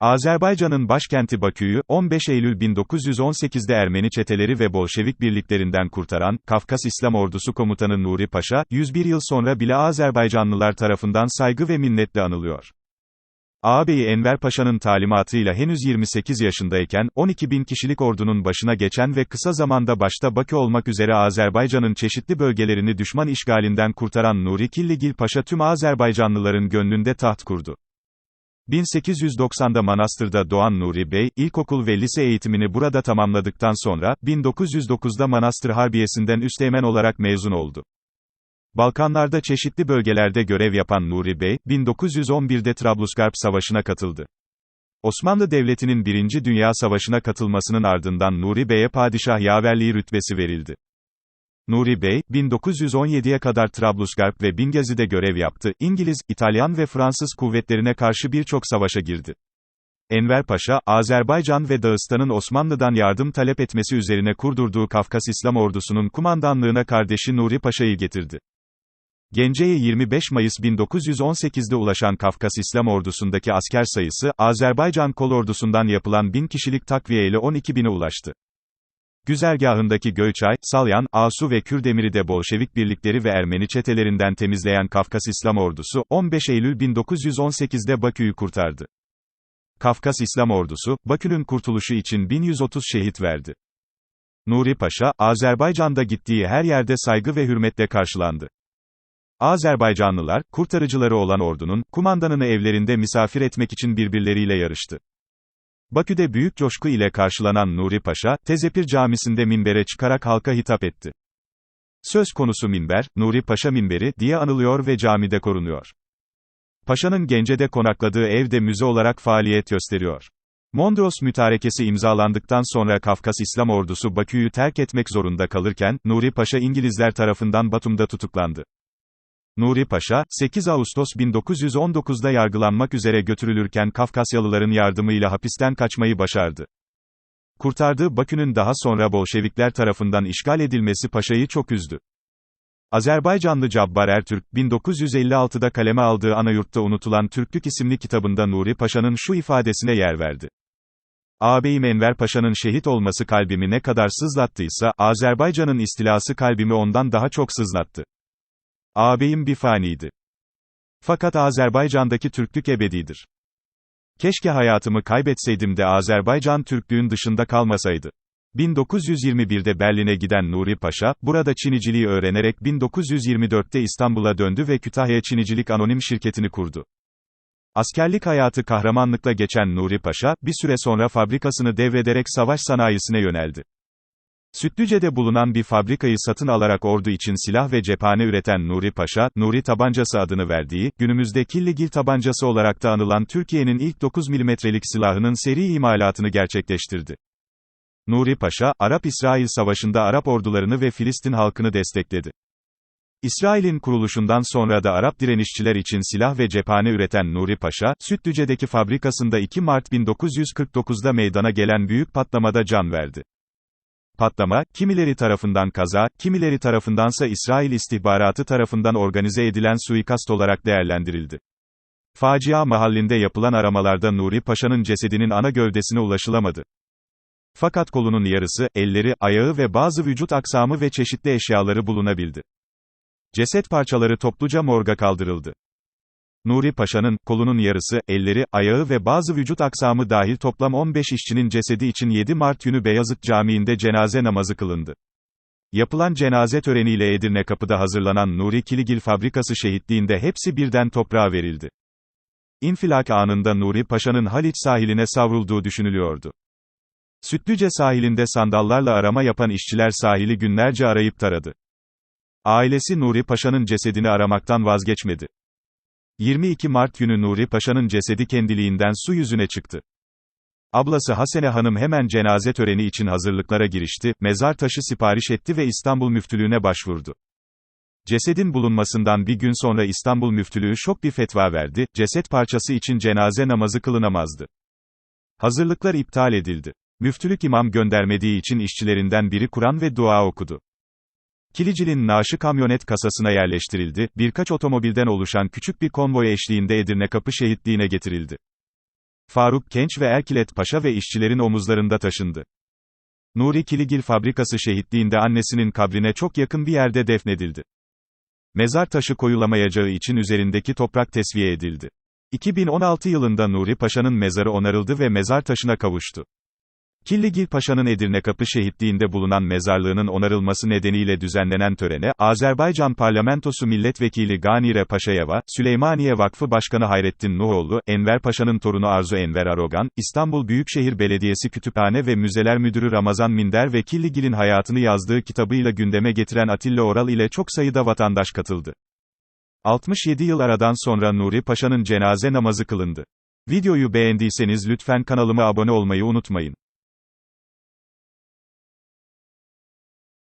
Azerbaycan'ın başkenti Bakü'yü, 15 Eylül 1918'de Ermeni çeteleri ve Bolşevik birliklerinden kurtaran, Kafkas İslam Ordusu Komutanı Nuri Paşa, 101 yıl sonra bile Azerbaycanlılar tarafından saygı ve minnetle anılıyor. Ağabeyi Enver Paşa'nın talimatıyla henüz 28 yaşındayken, 12 bin kişilik ordunun başına geçen ve kısa zamanda başta Bakü olmak üzere Azerbaycan'ın çeşitli bölgelerini düşman işgalinden kurtaran Nuri Killigil Paşa tüm Azerbaycanlıların gönlünde taht kurdu. 1890'da Manastır'da doğan Nuri Bey, ilkokul ve lise eğitimini burada tamamladıktan sonra, 1909'da Manastır Harbiyesi'nden üsteğmen olarak mezun oldu. Balkanlarda çeşitli bölgelerde görev yapan Nuri Bey, 1911'de Trablusgarp Savaşı'na katıldı. Osmanlı Devleti'nin 1. Dünya Savaşı'na katılmasının ardından Nuri Bey'e padişah yaverliği rütbesi verildi. Nuri Bey, 1917'ye kadar Trablusgarp ve Bingazi'de görev yaptı, İngiliz, İtalyan ve Fransız kuvvetlerine karşı birçok savaşa girdi. Enver Paşa, Azerbaycan ve Dağıstan'ın Osmanlı'dan yardım talep etmesi üzerine kurdurduğu Kafkas İslam Ordusu'nun kumandanlığına kardeşi Nuri Paşa'yı getirdi. Gence'ye 25 Mayıs 1918'de ulaşan Kafkas İslam Ordusu'ndaki asker sayısı, Azerbaycan Kol Ordusu'ndan yapılan 1000 kişilik takviye ile 12 bine ulaştı. Güzergahındaki Göyçay, Salyan, Asu ve Kürdemiri de Bolşevik birlikleri ve Ermeni çetelerinden temizleyen Kafkas İslam Ordusu, 15 Eylül 1918'de Bakü'yü kurtardı. Kafkas İslam Ordusu, Bakü'nün kurtuluşu için 1130 şehit verdi. Nuri Paşa, Azerbaycan'da gittiği her yerde saygı ve hürmetle karşılandı. Azerbaycanlılar, kurtarıcıları olan ordunun, kumandanını evlerinde misafir etmek için birbirleriyle yarıştı. Bakü'de büyük coşku ile karşılanan Nuri Paşa, Tezepir Camisi'nde minbere çıkarak halka hitap etti. Söz konusu minber, Nuri Paşa minberi, diye anılıyor ve camide korunuyor. Paşa'nın Gence'de konakladığı evde müze olarak faaliyet gösteriyor. Mondros mütarekesi imzalandıktan sonra Kafkas İslam Ordusu Bakü'yü terk etmek zorunda kalırken, Nuri Paşa İngilizler tarafından Batum'da tutuklandı. Nuri Paşa, 8 Ağustos 1919'da yargılanmak üzere götürülürken Kafkasyalıların yardımıyla hapisten kaçmayı başardı. Kurtardığı Bakü'nün daha sonra Bolşevikler tarafından işgal edilmesi Paşa'yı çok üzdü. Azerbaycanlı Cabbar Ertürk, 1956'da kaleme aldığı Anayurt'ta Unutulan Türklük isimli kitabında Nuri Paşa'nın şu ifadesine yer verdi. Ağabeyim Enver Paşa'nın şehit olması kalbimi ne kadar sızlattıysa, Azerbaycan'ın istilası kalbimi ondan daha çok sızlattı. Ağabeyim bir faniydi. Fakat Azerbaycan'daki Türklük ebedidir. Keşke hayatımı kaybetseydim de Azerbaycan Türklüğün dışında kalmasaydı. 1921'de Berlin'e giden Nuri Paşa, burada Çiniciliği öğrenerek 1924'te İstanbul'a döndü ve Kütahya Çinicilik Anonim Şirketini kurdu. Askerlik hayatı kahramanlıkla geçen Nuri Paşa, bir süre sonra fabrikasını devrederek savaş sanayisine yöneldi. Sütlüce'de bulunan bir fabrikayı satın alarak ordu için silah ve cephane üreten Nuri Paşa, Nuri tabancası adını verdiği, günümüzde Killigil tabancası olarak da anılan Türkiye'nin ilk 9 milimetrelik silahının seri imalatını gerçekleştirdi. Nuri Paşa, Arap-İsrail Savaşı'nda Arap ordularını ve Filistin halkını destekledi. İsrail'in kuruluşundan sonra da Arap direnişçiler için silah ve cephane üreten Nuri Paşa, Sütlüce'deki fabrikasında 2 Mart 1949'da meydana gelen büyük patlamada can verdi. Patlama, kimileri tarafından kaza, kimileri tarafındansa İsrail istihbaratı tarafından organize edilen suikast olarak değerlendirildi. Facia mahallinde yapılan aramalarda Nuri Paşa'nın cesedinin ana gövdesine ulaşılamadı. Fakat kolunun yarısı, elleri, ayağı ve bazı vücut aksamı ve çeşitli eşyaları bulunabildi. Ceset parçaları topluca morga kaldırıldı. Nuri Paşa'nın, kolunun yarısı, elleri, ayağı ve bazı vücut aksamı dahil toplam 15 işçinin cesedi için 7 Mart günü Beyazıt Camii'nde cenaze namazı kılındı. Yapılan cenaze töreniyle Edirne Kapı'da hazırlanan Nuri Kiligil fabrikası şehitliğinde hepsi birden toprağa verildi. İnfilak anında Nuri Paşa'nın Haliç sahiline savrulduğu düşünülüyordu. Sütlüce sahilinde sandallarla arama yapan işçiler sahili günlerce arayıp taradı. Ailesi Nuri Paşa'nın cesedini aramaktan vazgeçmedi. 22 Mart günü Nuri Paşa'nın cesedi kendiliğinden su yüzüne çıktı. Ablası Hasene Hanım hemen cenaze töreni için hazırlıklara girişti, mezar taşı sipariş etti ve İstanbul Müftülüğüne başvurdu. Cesedin bulunmasından bir gün sonra İstanbul Müftülüğü şok bir fetva verdi, ceset parçası için cenaze namazı kılınamazdı. Hazırlıklar iptal edildi. Müftülük imam göndermediği için işçilerinden biri Kur'an ve dua okudu. Kilicil'in naaşı kamyonet kasasına yerleştirildi, birkaç otomobilden oluşan küçük bir konvoy eşliğinde Edirne Kapı şehitliğine getirildi. Faruk Kenç ve Erkilet Paşa ve işçilerin omuzlarında taşındı. Nuri Kiligil fabrikası şehitliğinde annesinin kabrine çok yakın bir yerde defnedildi. Mezar taşı koyulamayacağı için üzerindeki toprak tesviye edildi. 2016 yılında Nuri Paşa'nın mezarı onarıldı ve mezar taşına kavuştu. Killigil Paşa'nın Edirne Kapı şehitliğinde bulunan mezarlığının onarılması nedeniyle düzenlenen törene, Azerbaycan Parlamentosu Milletvekili Ganire Paşayeva, Süleymaniye Vakfı Başkanı Hayrettin Nuhoğlu, Enver Paşa'nın torunu Arzu Enver Arogan, İstanbul Büyükşehir Belediyesi Kütüphane ve Müzeler Müdürü Ramazan Minder ve Killigil'in hayatını yazdığı kitabıyla gündeme getiren Atilla Oral ile çok sayıda vatandaş katıldı. 67 yıl aradan sonra Nuri Paşa'nın cenaze namazı kılındı. Videoyu beğendiyseniz lütfen kanalıma abone olmayı unutmayın.